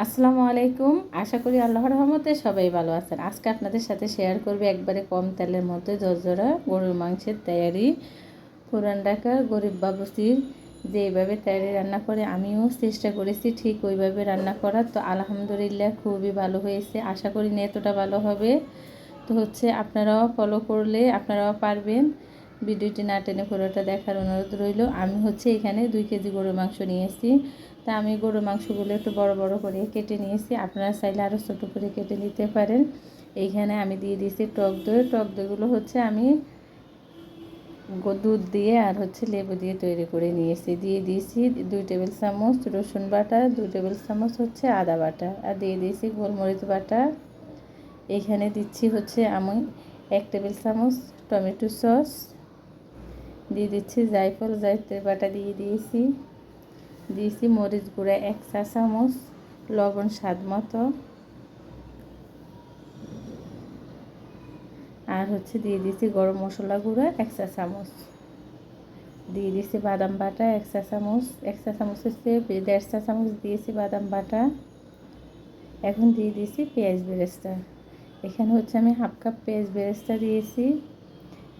আসসালামু আলাইকুম। আশা করি আল্লাহর রহমতে সবাই ভালো আছেন। আজকে আপনাদের সাথে শেয়ার করবে একবারে কম তেলের মধ্যে জর্জরা গরুর মাংসের তৈয়ারি। পুরান ঢাকার গরিব বাবুসির যেভাবে তৈরি রান্না করে, আমিও চেষ্টা করেছি ঠিক ওইভাবে রান্না করার। তো আলহামদুলিল্লাহ খুবই ভালো হয়েছে। আশা করি না এতটা ভালো হবে। তো হচ্ছে আপনারাও ফলো করলে আপনারাও পারবেন। ভিডিওটি না টেনে পুরোটা দেখার অনুরোধ রইল। আমি হচ্ছে এখানে দুই কেজি গরুর মাংস নিয়েছি তা আমি গরুর মাংসগুলো একটু বড় বড় করে কেটে নিয়েছি আপনারা চাইলে আরও ছোটো করে কেটে নিতে পারেন। এইখানে আমি দিয়ে দিয়েছি টক দই। টক দইগুলো হচ্ছে আমি দুধ দিয়ে আর হচ্ছে লেবু দিয়ে তৈরি করে নিয়েছি দিয়ে দিয়েছি দুই টেবিল চামচ রসুন বাটা, দুই টেবিল চামচ হচ্ছে আদা বাটা আর দিয়ে দিয়েছি গোলমরিচ বাটা। এখানে দিচ্ছি হচ্ছে আমি এক টেবিল চামচ টমেটো সস দিয়ে দিচ্ছি জায়ফল জায়তের বাটা দিয়ে দিয়েছি। দিয়েছি মরিচ গুঁড়া এক চা চামচ, লবণ স্বাদ মতো। আর হচ্ছে দিয়ে দিয়েছি গরম মশলা গুঁড়া এক চা চামচ। দিয়ে দিয়েছি বাদাম বাটা এক চা চামচ, এক চা চামচ হচ্ছে দেড় চা চামচ দিয়েছি বাদাম বাটা। এখন দিয়ে দিয়েছি পেঁয়াজ বেরেস্তা। এখানে হচ্ছে আমি হাফ কাপ পেঁয়াজ বেরেস্তা দিয়েছি।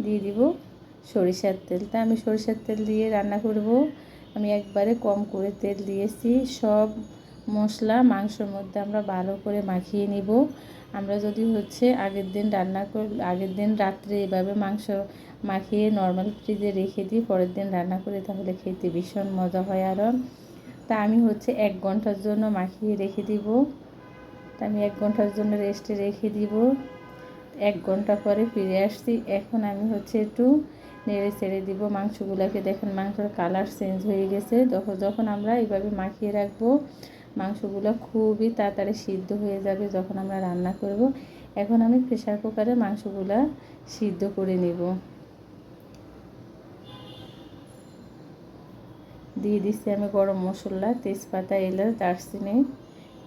দিয়ে দিব সরিষার তেল। তা আমি সরিষার তেল দিয়ে রান্না করব। আমি একবারে কম করে তেল দিয়েছি। সব মশলা, মাংসর মধ্যে আমরা ভালো করে মাখিয়ে নিব। আমরা যদি হচ্ছে আগের দিন রান্না কর, আগের দিন রাত্রে এভাবে মাংস মাখিয়ে নর্মাল ফ্রিজে রেখে দিই, পরের দিন রান্না করে, তাহলে খেতে ভীষণ মজা হয় আরও তা আমি হচ্ছে এক ঘণ্টার জন্য মাখিয়ে রেখে দিব। তা আমি এক ঘণ্টার জন্য রেস্টে রেখে দিব। এক ঘণ্টা পরে ফিরে আসছি। এখন আমি হচ্ছে একটু নেড়ে ছেড়ে দিব। মাংসগুলোকে দেখেন মাংসের কালার চেঞ্জ হয়ে গেছে। যখন আমরা এইভাবে মাখিয়ে রাখব, মাংসগুলো খুবই তাড়াতাড়ি সিদ্ধ হয়ে যাবে যখন আমরা রান্না করব। এখন আমি প্রেশার কুকারে মাংসগুলো সিদ্ধ করে নেব। দিয়ে দিচ্ছি আমি গরম মশলা, তেজপাতা, এলাচ, দারচিনি।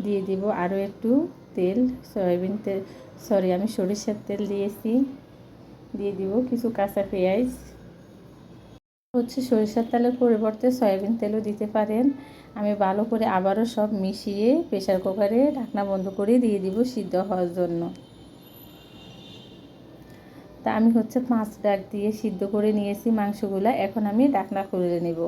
দিয়ে দিব আরও একটু তেল, সয়াবিন তেল সরি আমি সরিষার তেল দিয়েছি। দিয়ে দিব কিছু কাঁচা পেঁয়াজ। হচ্ছে সরিষার তেলের পরিবর্তে সয়াবিন তেলও দিতে পারেন। আমি ভালো করে আবারও সব মিশিয়ে প্রেশার কুকারে ঢাকনা বন্ধ করে দিয়ে দিব সিদ্ধ হওয়ার জন্য। তা আমি হচ্ছে পাঁচ ডাক দিয়ে সিদ্ধ করে নিয়েছি মাংসগুলো। এখন আমি ডাকনা খুলে নেব।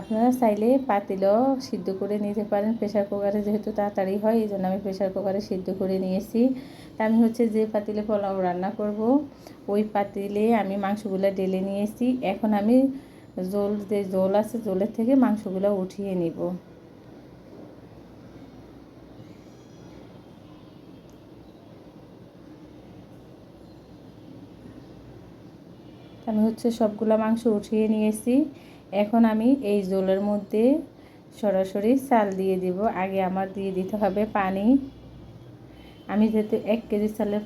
আপনারা চাইলে পাতিলও সিদ্ধ করে নিতে পারেন। প্রেশার কুকারে যেহেতু তাড়াতাড়ি হয়, এই জন্য আমি প্রেশার কুকারে সিদ্ধ করে নিয়েছি। তা আমি হচ্ছে যে পাতিলে পোলাও রান্না করব, ওই পাতিলে আমি মাংসগুলো ঢেলে নিয়েছি। এখন আমি জোল যে জল আছে, জোলের থেকে মাংসগুলো উঠিয়ে নিব। আমি হচ্ছে সবগুলো মাংস উঠিয়ে নিয়েছি। এখন আমি এই জলের মধ্যে সরাসরি চাল দিয়ে দিব। আগে আমার দিয়ে দিতে হবে পানি। আমি যেহেতু এক কেজি চালের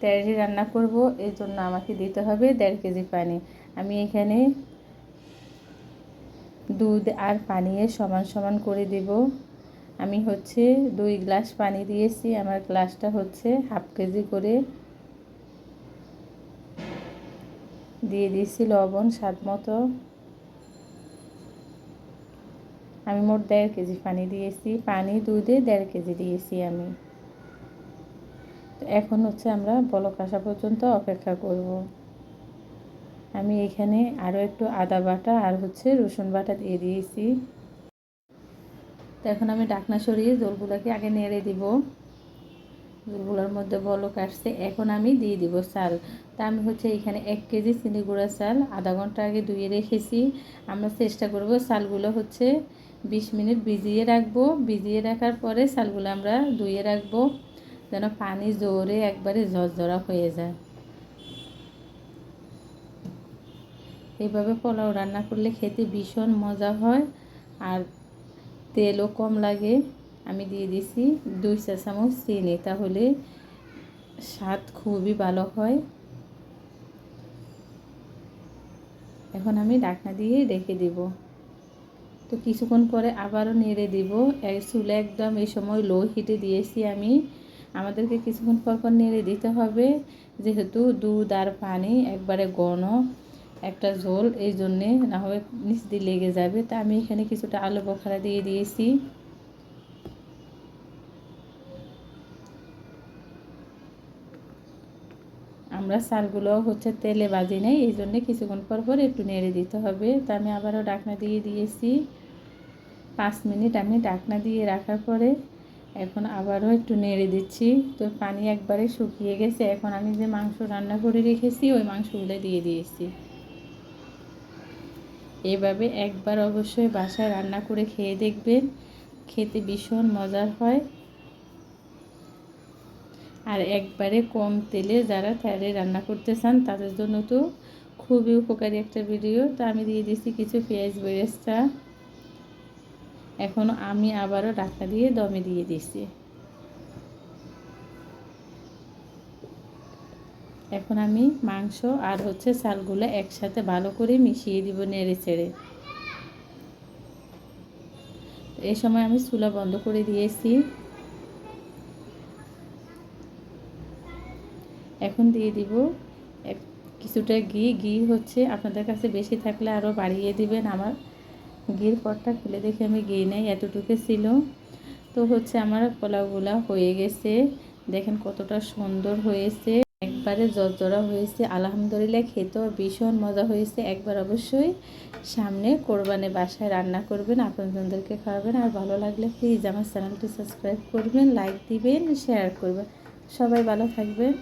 তেরি রান্না করব এই জন্য আমাকে দিতে হবে দেড় কেজি পানি। আমি এখানে দুধ আর পানি সমান সমান করে দেব। আমি হচ্ছে দুই গ্লাস পানি দিয়েছি। আমার গ্লাসটা হচ্ছে হাফ কেজি করে দিয়ে দিয়েছি লবণ স্বাদ মতো। আমি মোট দেড় কেজি পানি দিয়েছি। পানি, দুধে দেড় কেজি দিয়েছি আমি। তো এখন হচ্ছে আমরা বলক আসা পর্যন্ত অপেক্ষা করব। আমি এখানে আরও একটু আদা বাটা আর হচ্ছে রসুন বাটা দিয়ে দিয়েছি। তো এখন আমি ডাকনা সরিয়ে জলগুলোকে আগে নেড়ে দিব। জলগুলোর মধ্যে বলক আসছে, এখন আমি দিয়ে দিব চাল। তা আমি হচ্ছে এখানে এক কেজি চিনি গুঁড়া চাল, আধা ঘণ্টা আগে ধুয়ে রেখেছি। আমরা চেষ্টা করব চালগুলো হচ্ছে বিশ মিনিট ভিজিয়ে রাখব। ভিজিয়ে রাখার পরে চালগুলো আমরা ধুয়ে রাখব, যেন পানি জোরে একবারে ঝরঝরা হয়ে যায়। এইভাবে পোলাও রান্না করলে খেতে ভীষণ মজা হয় আর তেলও কম লাগে। আমি দিয়ে দিছি দুই চা চামচ চিনি, তাহলে স্বাদ খুবই ভালো হয়। এখন আমি ডাকনা দিয়ে রেখে দিব। তো কিছুক্ষণ পরে আবারও নেড়ে দিব। চুলে একদম এই সময় লো হিটে দিয়েছি আমি। আমাদেরকে কিছুক্ষণ পর পর নেড়ে দিতে হবে। যেহেতু দুধ আর পানি একবারে ঘন একটা ঝোল, এই জন্যে না হবে নিচ দিয়ে লেগে যাবে। তা আমি এখানে কিছুটা আলু বোখারা দিয়ে দিয়েছি। আমরা চালগুলো হচ্ছে তেলে বাজি নেই, এই জন্যে কিছুক্ষণ পর পর একটু নেড়ে দিতে হবে। তা আমি আবারও ডাকনা দিয়ে দিয়েছি। পাঁচ মিনিট আমি ডাকনা দিয়ে রাখার পরে এখন আবারও একটু নেড়ে দিচ্ছি। তো পানি একবারে শুকিয়ে গেছে। এখন আমি যে মাংস রান্না করে রেখেছি, ওই মাংসগুলো দিয়ে দিয়েছি। এভাবে একবার অবশ্যই বাসায় রান্না করে খেয়ে দেখবেন। খেতে ভীষণ মজার হয়। আর একবারে কম তেলে যারা তেলে রান্না করতে চান, তাদের জন্য তো খুবই উপকারী একটা ভিডিও। তো আমি দিয়ে দিয়েছি কিছু পেঁয়াজ বেরেস্তা। এখন আমি আবারও ডাকা দিয়ে দমে দিয়ে দিচ্ছি এখন আমি মাংস আর হচ্ছে চালগুলো একসাথে ভালো করে মিশিয়ে দিব নেড়ে ছেড়ে এই সময় আমি চুলা বন্ধ করে দিয়েছি। এখন দিয়ে দিব কিছুটা ঘি। ঘি হচ্ছে আপনাদের কাছে বেশি থাকলে আরও বাড়িয়ে দিবেন আমার। ঘির পরটা খুলে দেখে আমি ঘি নেই, এতটুকু ছিল। তো হচ্ছে আমার পোলাওগুলা হয়ে গেছে। দেখেন কতটা সুন্দর হয়েছে। একবারে জর্জরা হয়েছে। আলহামদুলিল্লাহ খেতেও ভীষণ মজা হয়েছে। একবার অবশ্যই সামনে কোরবানে বাসায় রান্না করবেন, আপনাদেরকে খাওয়াবেন। আর ভালো লাগলে প্লিজ আমার চ্যানেলটি সাবস্ক্রাইব করবেন লাইক দিবেন শেয়ার করবেন। সবাই ভালো থাকবেন।